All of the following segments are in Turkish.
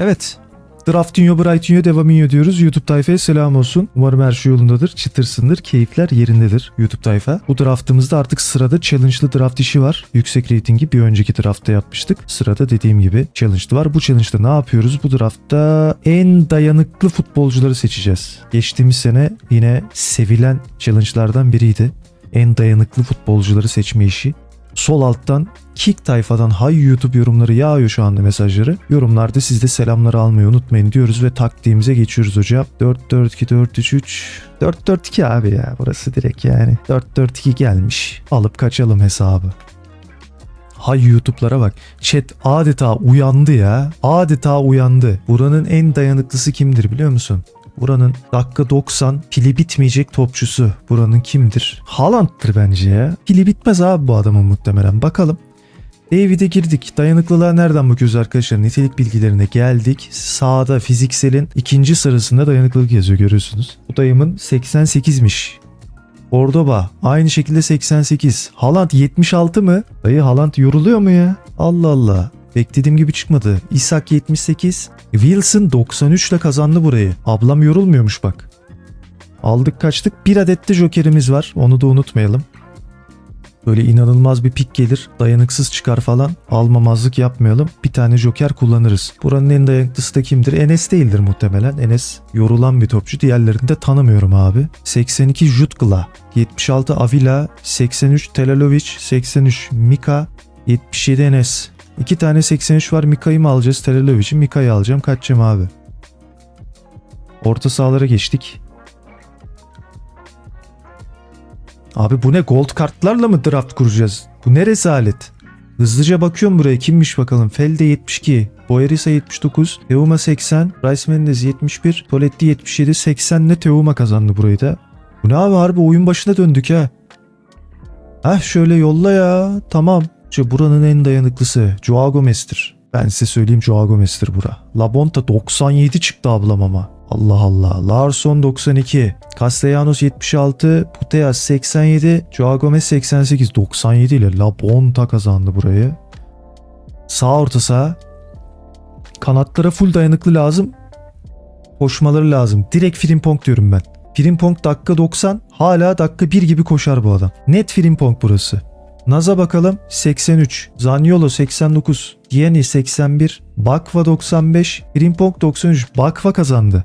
Evet. Draftinho Brightinho Devaminho diyoruz. YouTube tayfaya selam olsun. Umarım her şey yolundadır. Çıtırsındır. Keyifler yerindedir YouTube tayfa. Bu draftımızda artık sırada challenge'lı draft işi var. Yüksek reytingi bir önceki draftta yapmıştık. Sırada dediğim gibi challenge'lı var. Bu challenge'da ne yapıyoruz? Bu draftta en dayanıklı futbolcuları seçeceğiz. Geçtiğimiz sene yine sevilen challenge'lardan biriydi. En dayanıklı futbolcuları seçme işi. Sol alttan Kick tayfadan hay YouTube yorumları yağıyor şu anda mesajları. Yorumlarda siz de selamları almayı unutmayın diyoruz ve taktiğimize geçiyoruz hocam. 4-4-2-4-3-3 4-4-2 abi ya burası direkt yani. 4-4-2 gelmiş. Alıp kaçalım hesabı. Hay YouTube'lara bak. Chat adeta uyandı ya. Adeta uyandı. Buranın en dayanıklısı kimdir biliyor musun? Buranın dakika 90 pili bitmeyecek topçusu. Buranın kimdir? Haaland'dır bence ya. Pili bitmez abi bu adamın muhtemelen. Bakalım. David'e girdik. Dayanıklılığa nereden bakıyoruz arkadaşlar? Nitelik bilgilerine geldik. Sağda fizikselin ikinci sırasında dayanıklılık yazıyor görüyorsunuz. Bu dayımın 88'miş. Cordoba aynı şekilde 88. Haaland 76 mı? Dayı Haaland yoruluyor mu ya? Allah Allah. Beklediğim gibi çıkmadı. Isak 78. Wilson 93 ile kazandı burayı. Ablam yorulmuyormuş bak. Aldık kaçtık. Bir adet de jokerimiz var. Onu da unutmayalım. Böyle inanılmaz bir pik gelir. Dayanıksız çıkar falan. Almamazlık yapmayalım. Bir tane joker kullanırız. Buranın en dayanıklısı da kimdir? Enes değildir muhtemelen. Enes yorulan bir topçu. Diğerlerini de tanımıyorum abi. 82 Jutgla. 76 Avila. 83 Telalovic. 83 Mika. 77 Enes. İki tane 83 var. Mika'yı mı alacağız? Telelovic'i Mika'yı alacağım. Kaçacağım abi. Orta sahalara geçtik. Abi bu ne? Gold kartlarla mı draft kuracağız? Bu ne rezalet? Hızlıca bakıyorum buraya. Kimmiş bakalım? Felde 72. Boerisa 79. Teuma 80. Rice Mendez 71. Toletti 77. 80 ne Teuma kazandı burayı da. Bu ne abi harbi oyun başına döndük ha. Heh şöyle yolla ya. Tamam. İşte buranın en dayanıklısı Joao Gomez'tir. Ben size söyleyeyim Joao Gomez'tir bura. Labonta 97 çıktı ablam ama. Allah Allah. Larson 92. Castellanos 76. Puteas 87. Joao Gomez 88. 97 ile Labonta kazandı burayı. Sağ orta saha. Kanatlara full dayanıklı lazım. Koşmaları lazım. Direkt Frimpong diyorum ben. Frimpong dakika 90. Hala dakika 1 gibi koşar bu adam. Net Frimpong burası. Naz'a bakalım 83, Zaniolo 89, Gianni 81, Bakva 95, Frimpong 93. Bakva kazandı.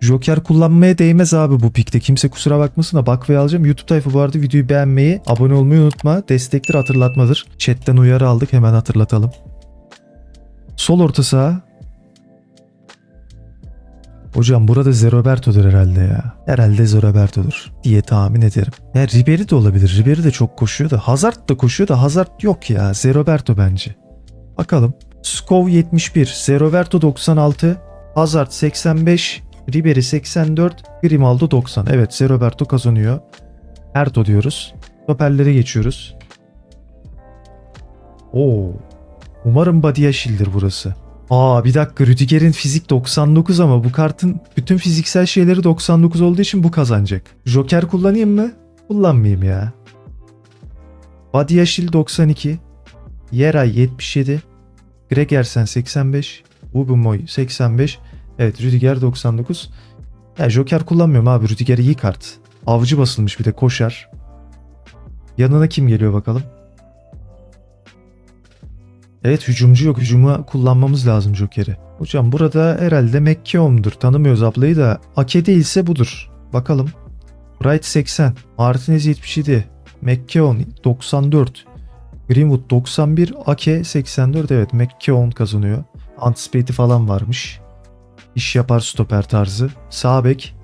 Joker kullanmaya değmez abi bu pikte. Kimse kusura bakmasın da Bakva'yı alacağım. YouTube tayfa bu arada videoyu beğenmeyi, abone olmayı unutma. Destektir hatırlatmadır. Chatten uyarı aldık hemen hatırlatalım. Sol orta saha. Hocam burada Zeroberto'dur herhalde ya. Herhalde Zeroberto'dur diye tahmin ederim. Ya Ribery de olabilir. Ribery de çok koşuyor da. Hazard da koşuyor da Hazard yok ya. Zeroberto bence. Bakalım. Skov 71, Zeroberto 96, Hazard 85, Ribery 84, Grimaldo 90. Evet Zeroberto kazanıyor. Erto diyoruz. Stoperlere geçiyoruz. Oo. Umarım Badiashil'dir burası. Aa bir dakika Rüdiger'in fizik 99 ama bu kartın bütün fiziksel şeyleri 99 olduğu için bu kazanacak. Joker kullanayım mı? Kullanmayayım ya. Badiashil 92. Yeray 77. Gregersen 85. Ubumoy 85. Evet Rüdiger 99. Ya Joker kullanmıyorum abi. Rüdiger iyi kart. Avcı basılmış bir de koşar. Yanına kim geliyor bakalım? Evet hücumcu yok. Hücuma kullanmamız lazım Joker'i. Hocam burada herhalde McKeown'dur. Tanımıyoruz ablayı da. Ake değilse budur. Bakalım. Bright 80. Martinez 77. McKeown 94. Greenwood 91. Ake 84. Evet McKeown kazanıyor. Anticipate'i falan varmış. İş yapar stoper tarzı. Sağ bek.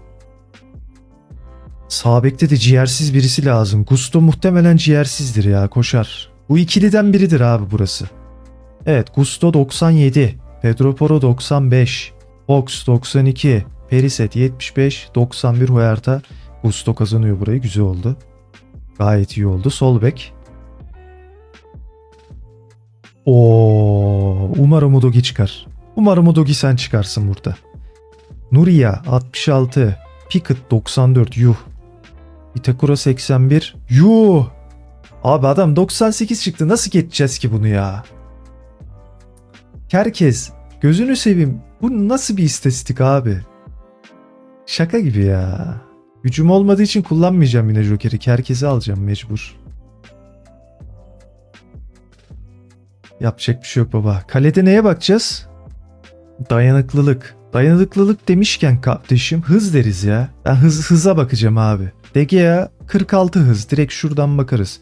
Sağ bekte de ciğersiz birisi lazım. Gusto muhtemelen ciğersizdir ya koşar. Bu ikiliden biridir abi burası. Evet Gusto 97, Pedro Porro 95, Fox 92, Periset 75, 91 Huerta. Gusto kazanıyor burayı güzel oldu. Gayet iyi oldu. Sol bek. Oo, umarım Udogi çıkar. Umarım Udogi sen çıkarsın burada. Nuria 66, Pickett 94, yuh. Itakura 81, yuh. Abi adam 98 çıktı nasıl geçeceğiz ki bunu ya? Herkes Gözünü seveyim. Bu nasıl bir istatistik abi? Şaka gibi ya. Gücüm olmadığı için kullanmayacağım yine Joker'i. Herkese alacağım mecbur. Yapacak bir şey yok baba. Kalede neye bakacağız? Dayanıklılık. Dayanıklılık demişken kardeşim hız deriz ya. Ben hız hıza bakacağım abi. DGA 46 hız. Direkt şuradan bakarız.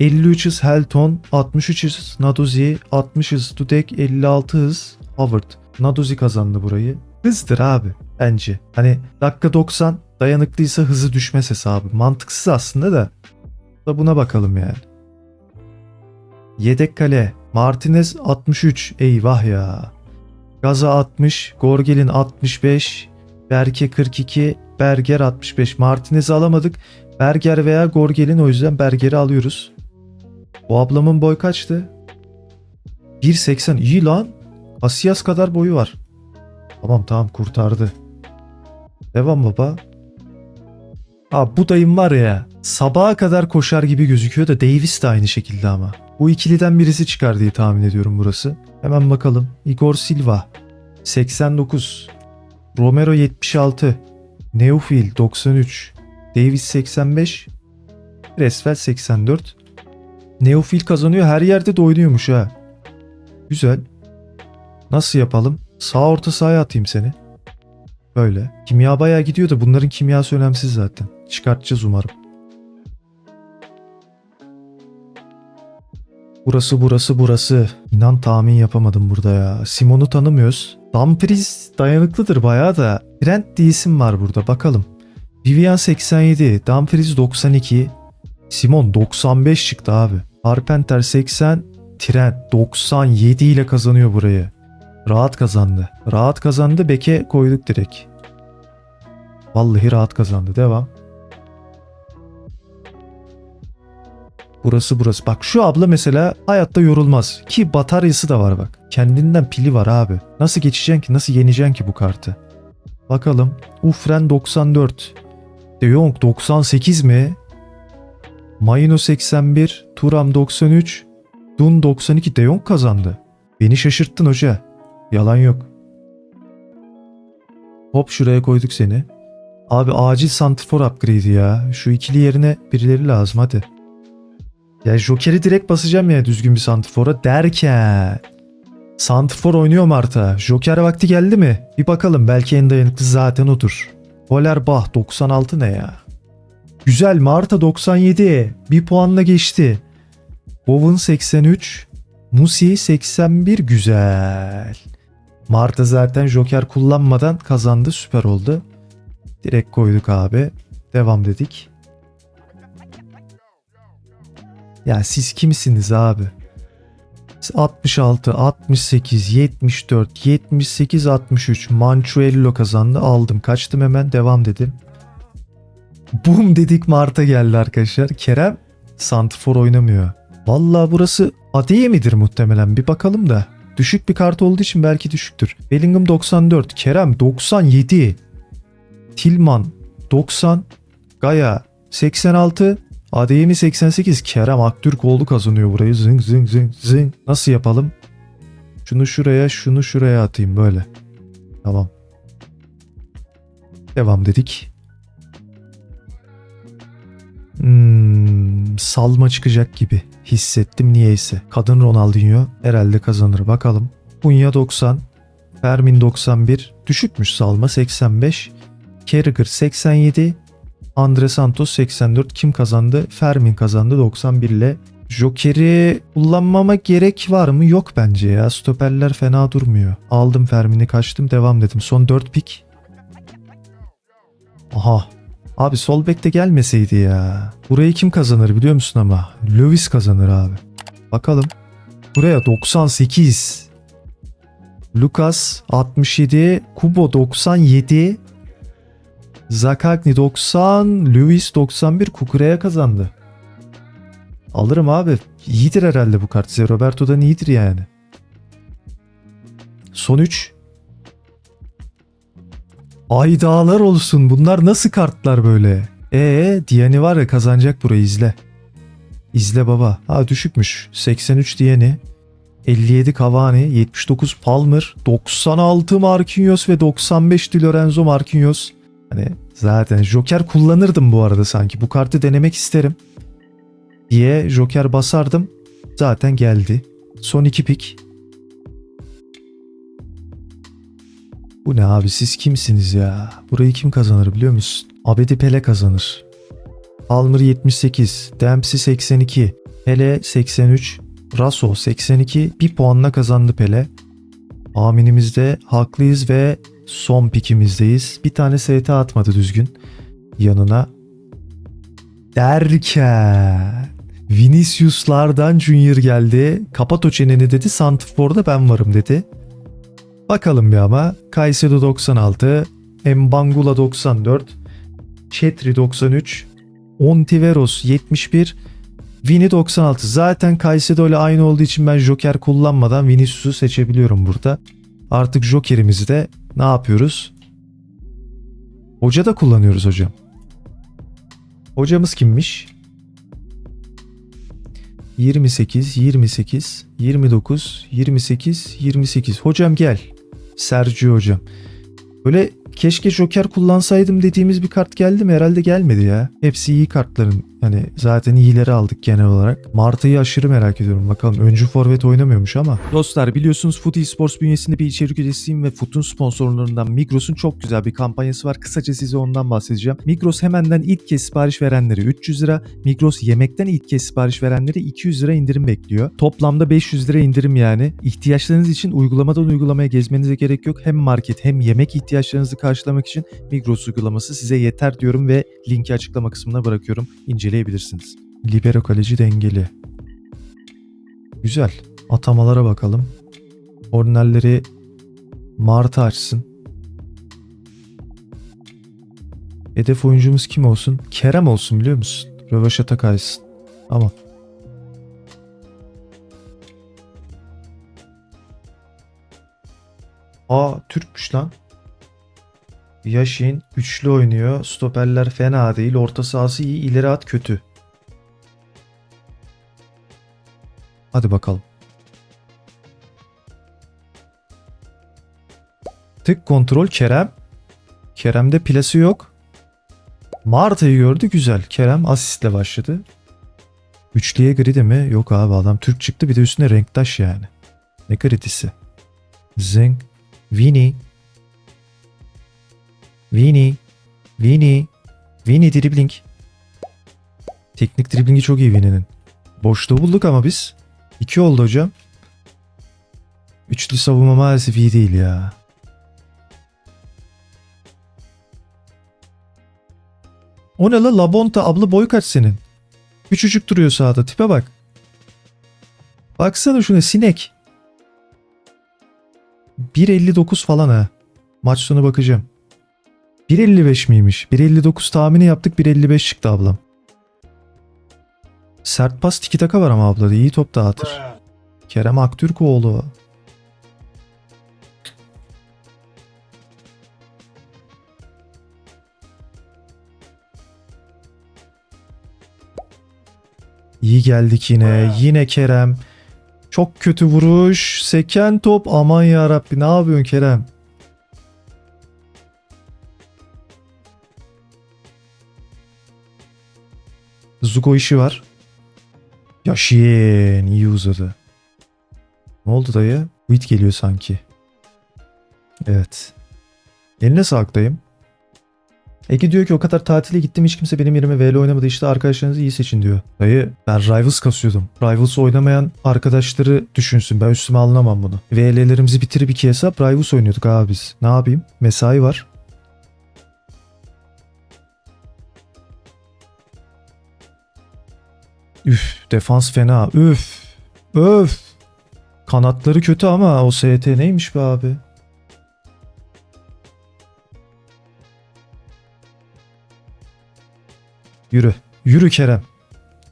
53 hız Helton, 63 hız Nadozi, 60 hız Dudek, 56 hız Howard. Nadozi kazandı burayı. Hızdır abi bence. Hani dakika 90 dayanıklıysa hızı düşmez hesabı. Mantıksız aslında da. Da buna bakalım yani. Yedek kale. Martinez 63. Eyvah ya. Gaza 60. Gorgel'in 65. Berke 42. Berger 65. Martinez'i alamadık. Berger veya Gorgel'in o yüzden Berger'i alıyoruz. Bu ablamın boy kaçtı? 1.80 iyi lan. Asiyas kadar boyu var. Tamam tamam kurtardı. Devam baba. Ha bu dayım var ya sabaha kadar koşar gibi gözüküyor da Davis de aynı şekilde ama. Bu ikiliden birisi çıkar diye tahmin ediyorum burası. Hemen bakalım. Igor Silva 89. Romero 76. Neufil 93. Davis 85. Resvel 84. Neofil kazanıyor. Her yerde de oynuyormuş ha. Güzel. Nasıl yapalım? Sağ orta sahaya atayım seni. Böyle. Kimya bayağı gidiyor da bunların kimyası önemsiz zaten. Çıkartacağız umarım. Burası burası burası. İnan tahmin yapamadım burada ya. Simon'u tanımıyoruz. Dumfries dayanıklıdır bayağı da. Trent diye isim var burada bakalım. Vivian 87, Dumfries 92, Simon 95 çıktı abi. Carpenter 80, Trent 97 ile kazanıyor burayı. Rahat kazandı. Rahat kazandı. Beke koyduk direkt. Vallahi rahat kazandı. Devam. Burası burası. Bak şu abla mesela hayatta yorulmaz. Ki bataryası da var bak. Kendinden pili var abi. Nasıl geçeceksin ki? Nasıl yeneceksin ki bu kartı? Bakalım. Ufren 94. De Jong 98 mi? Mayino 81, Turam 93, Dun 92 De Jong kazandı. Beni şaşırttın hoca. Yalan yok. Hop şuraya koyduk seni. Abi acil santrfor upgrade ya. Şu ikili yerine birileri lazım hadi. Ya Joker'i direkt basacağım ya düzgün bir santrfora derken. Santrfor oynuyor Marta. Joker vakti geldi mi? Bir bakalım belki en dayanıklı zaten odur. Volerbach 96 ne ya? Güzel Marta 97. Bir puanla geçti. Bowen 83. Musi 81 güzel. Marta zaten Joker kullanmadan kazandı süper oldu. Direkt koyduk abi. Devam dedik. Ya siz kimsiniz abi? 66, 68, 74, 78, 63. Manchuello kazandı. Aldım. Kaçtım hemen. Devam dedim. Boom dedik Mart'a geldi arkadaşlar. Kerem Santifor oynamıyor. Vallahi burası Adeye midir muhtemelen bir bakalım da. Düşük bir kart olduğu için belki düşüktür. Bellingham 94, Kerem 97, Tilman 90, Gaya 86, Adeyemi 88, Kerem Aktürk oldu kazanıyor burayı. Zing zing zing zing. Nasıl yapalım? Şunu şuraya, şunu şuraya atayım böyle. Tamam. Devam dedik. Hmm, salma çıkacak gibi hissettim niyeyse. Kadın Ronaldinho herhalde kazanır bakalım. Kunya 90, Fermin 91, düşükmüş salma 85, Carragher 87, Andre Santos 84 kim kazandı? Fermin kazandı 91 ile. Joker'i kullanmama gerek var mı? Yok bence ya. Stoperler fena durmuyor. Aldım Fermin'i kaçtım devam dedim. Son 4 pik. Aha. Abi sol bekte gelmeseydi ya. Burayı kim kazanır biliyor musun ama? Lewis kazanır abi. Bakalım. Buraya 98. Lucas 67. Kubo 97. Zakagni 90, Lewis 91 Kukure'ye kazandı. Alırım abi. İyidir herhalde bu kart. Roberto'dan iyidir yani. Son 3. Ay dağlar olsun. Bunlar nasıl kartlar böyle? Ee, Diani var ya kazanacak burayı izle. İzle baba. Ha düşükmüş. 83 Diani. 57 Cavani, 79 Palmer, 96 Marquinhos ve 95 Di Lorenzo Marquinhos. Hani zaten Joker kullanırdım bu arada sanki. Bu kartı denemek isterim diye Joker basardım. Zaten geldi. Son iki pik. Bu ne abi siz kimsiniz ya? Burayı kim kazanır biliyor musun? Abedi Pele kazanır. Palmer 78, Dempsey 82, Pele 83, Raso 82 bir puanla kazandı Pele. Tahminimizde haklıyız ve son pikimizdeyiz. Bir tane ST atmadı düzgün yanına. Derken Vinicius'lardan Junior geldi. Kapat o çeneni dedi. Santifor'da ben varım dedi. Bakalım bir ama. Caicedo 96, Mbangula 94, Chetri 93, Ontiveros 71, Vini 96. Zaten Caicedo ile aynı olduğu için ben Joker kullanmadan Vinicius'u seçebiliyorum burada. Artık Joker'imizi de ne yapıyoruz? Hoca da kullanıyoruz hocam. Hocamız kimmiş? 28, 28, 29, 28, 28. Hocam gel. Sergio hocam. Böyle keşke Joker kullansaydım dediğimiz bir kart geldi mi? Herhalde gelmedi ya. Hepsi iyi kartların. Hani zaten iyileri aldık genel olarak. Martı'yı aşırı merak ediyorum. Bakalım öncü forvet oynamıyormuş ama. Dostlar biliyorsunuz Foot Esports bünyesinde bir içerik üreticiyim ve Foot'un sponsorlarından Migros'un çok güzel bir kampanyası var. Kısaca size ondan bahsedeceğim. Migros hemenden ilk kez sipariş verenleri 300 lira, Migros yemekten ilk kez sipariş verenleri 200 lira indirim bekliyor. Toplamda 500 lira indirim yani. İhtiyaçlarınız için uygulamadan uygulamaya gezmenize gerek yok. Hem market hem yemek ihtiyaçlarınızı karşılamak için Migros uygulaması size yeter diyorum ve linki açıklama kısmına bırakıyorum. İnceleyebilirsiniz. Libero kaleci dengeli. Güzel. Atamalara bakalım. Kornerleri Martı açsın. Hedef oyuncumuz kim olsun? Kerem olsun biliyor musun? Rövaşata kaysın. Tamam. Aa Türkmüş lan. Yaşin üçlü oynuyor. Stoperler fena değil. Orta sahası iyi. ileri at kötü. Hadi bakalım. Tık kontrol Kerem. Kerem'de plası yok. Marta'yı gördü güzel. Kerem asistle başladı. Üçlüye gridi mi? Yok abi adam Türk çıktı bir de üstüne renktaş yani. Ne gridisi? Zeng. Vini. Vini. Vini. Vini dribbling. Teknik driblingi çok iyi Vini'nin. Boşluğu bulduk ama biz. İki oldu hocam. Üçlü savunma maalesef iyi değil ya. O ne la Labonta abla boy kaç senin? Küçücük duruyor sağda tipe bak. Baksana şuna sinek. 1.59 falan ha. Maç sonu bakacağım. 1.55 miymiş? 1.59 tahmini yaptık 1.55 çıktı ablam. Sert pas tiki taka var ama abla iyi top dağıtır. Kerem Aktürkoğlu. İyi geldik yine. Yine Kerem. Çok kötü vuruş. Seken top. Aman ya Rabbi ne yapıyorsun Kerem? Zuko işi var. Yaşin iyi uzadı. Ne oldu dayı? Quit geliyor sanki. Evet. Eline sağlıktayım. Ege diyor ki o kadar tatile gittim hiç kimse benim yerime VL oynamadı işte arkadaşlarınızı iyi seçin diyor. Dayı ben Rivals kasıyordum. Rivals oynamayan arkadaşları düşünsün ben üstüme alınamam bunu. VL'lerimizi bitirip iki hesap Rivals oynuyorduk abi biz. Ne yapayım? Mesai var. Üf defans fena. Üf. Öf. Kanatları kötü ama o ST neymiş be abi? Yürü. Yürü Kerem.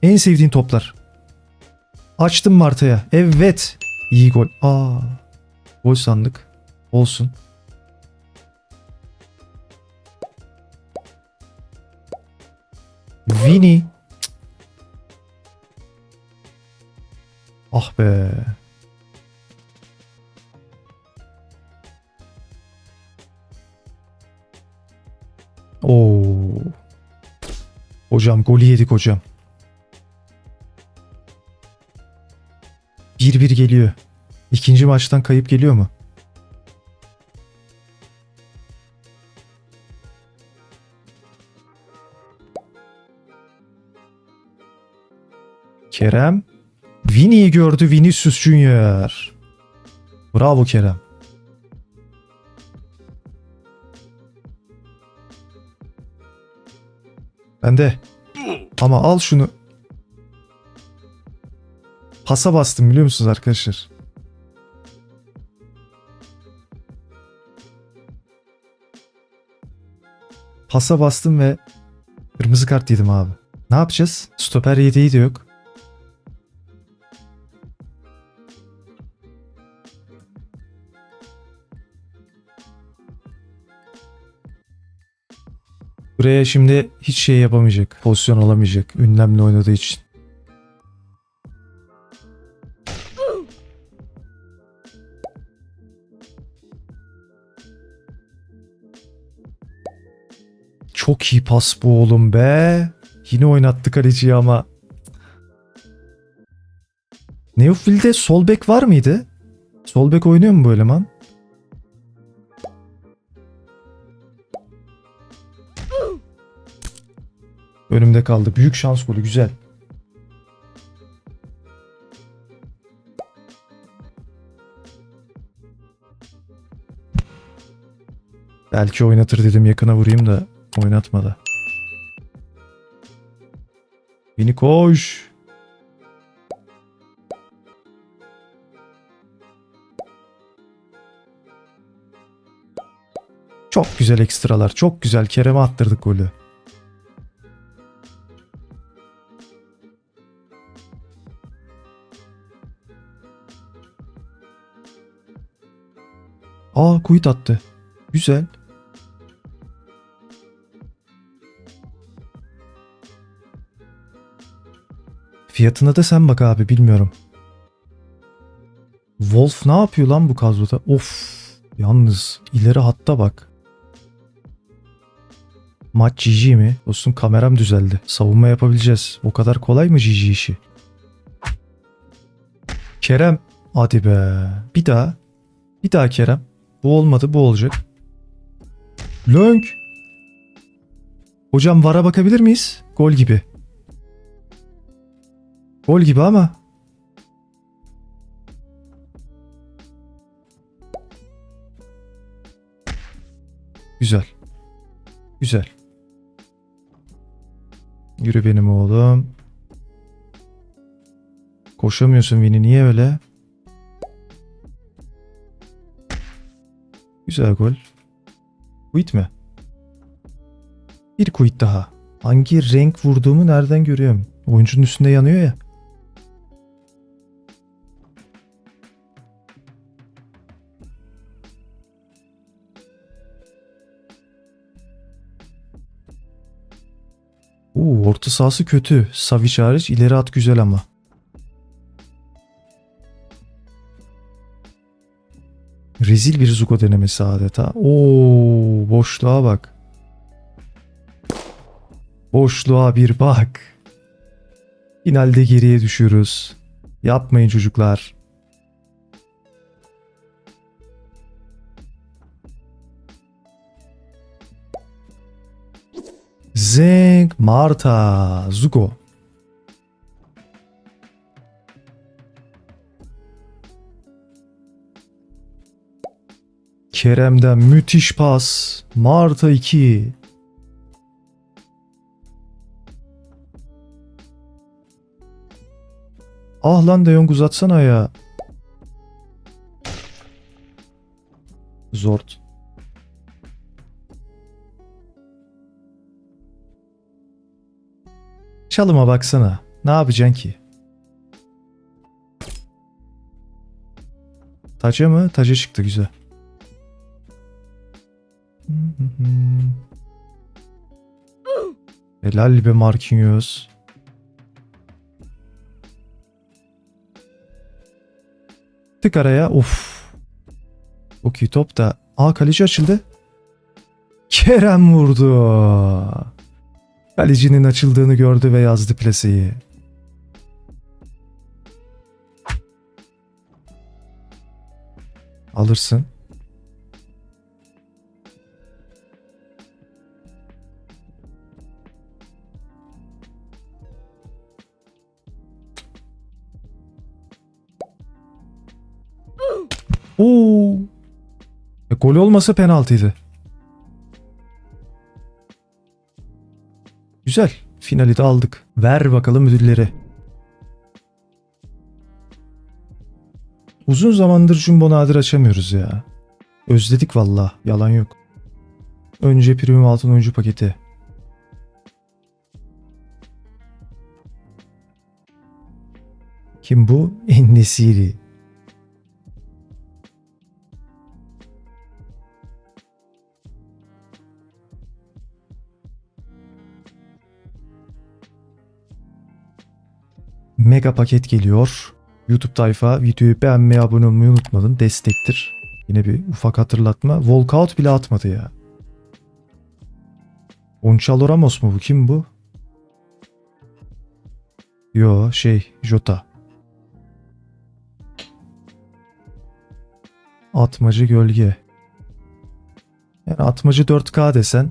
En sevdiğin toplar. Açtım Marta'ya. Evet. İyi gol. Aa. Gol sandık. Olsun. Vini. Ah be. Oo. Hocam golü yedik hocam. 1-1 geliyor. İkinci maçtan kayıp geliyor mu? Kerem Vini'yi gördü Vinicius Junior. Bravo Kerem. Ben de. Ama al şunu. Pasa bastım biliyor musunuz arkadaşlar? Pasa bastım ve kırmızı kart yedim abi. Ne yapacağız? Stoper yedeği de yok. Buraya şimdi hiç şey yapamayacak. Pozisyon alamayacak. Ünlemle oynadığı için. Çok iyi pas bu oğlum be. Yine oynattı kaleciyi ama. Neofil'de sol bek var mıydı? Sol bek oynuyor mu bu eleman? Önümde kaldı. Büyük şans golü. Güzel. Belki oynatır dedim yakına vurayım da oynatmadı. Beni koş. Çok güzel ekstralar. Çok güzel. Kerem'e attırdık golü. Aa kuyut attı. Güzel. Fiyatına da sen bak abi bilmiyorum. Wolf ne yapıyor lan bu kadroda? Of. Yalnız ileri hatta bak. Maç GG mi? Dostum kameram düzeldi. Savunma yapabileceğiz. O kadar kolay mı GG işi? Kerem. Hadi be. Bir daha. Bir daha Kerem. Bu olmadı bu olacak. Lönk. Hocam vara bakabilir miyiz? Gol gibi. Gol gibi ama. Güzel. Güzel. Yürü benim oğlum. Koşamıyorsun Vini niye öyle? Güzel gol. Quit mi? Bir quit daha. Hangi renk vurduğumu nereden görüyorum? Oyuncunun üstünde yanıyor ya. Orta sahası kötü. Savic hariç ileri at güzel ama. Rezil bir Zuko denemesi adeta. Oo, boşluğa bak. Boşluğa bir bak. Finalde geriye düşüyoruz. Yapmayın çocuklar. Zenk Marta Zuko. Kerem'den müthiş pas. Marta 2. Ah lan De Jong uzatsana ya. Zort. Çalıma baksana. Ne yapacaksın ki? Taca mı? Taca çıktı güzel. Helal be Marquinhos. Tık araya. Of. Çok iyi top da. Aa kaleci açıldı. Kerem vurdu. Kalecinin açıldığını gördü ve yazdı plaseyi. Alırsın. Oo. E, gol olmasa penaltıydı. Güzel. Finali de aldık. Ver bakalım ödülleri. Uzun zamandır Jumbo Nadir açamıyoruz ya. Özledik valla. Yalan yok. Önce Premium Altın Oyuncu paketi. Kim bu? Ennesiri. Mega paket geliyor. YouTube tayfa videoyu beğenmeyi abone olmayı unutmadın. Destektir. Yine bir ufak hatırlatma. Walkout bile atmadı ya. Gonçalo Ramos mu bu? Kim bu? Yo şey Jota. Atmacı gölge. Yani atmacı 4K desen,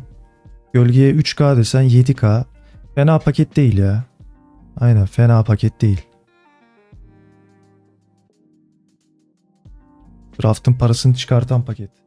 gölgeye 3K desen 7K. Fena paket değil ya. Aynen fena paket değil. Draft'ın parasını çıkartan paket.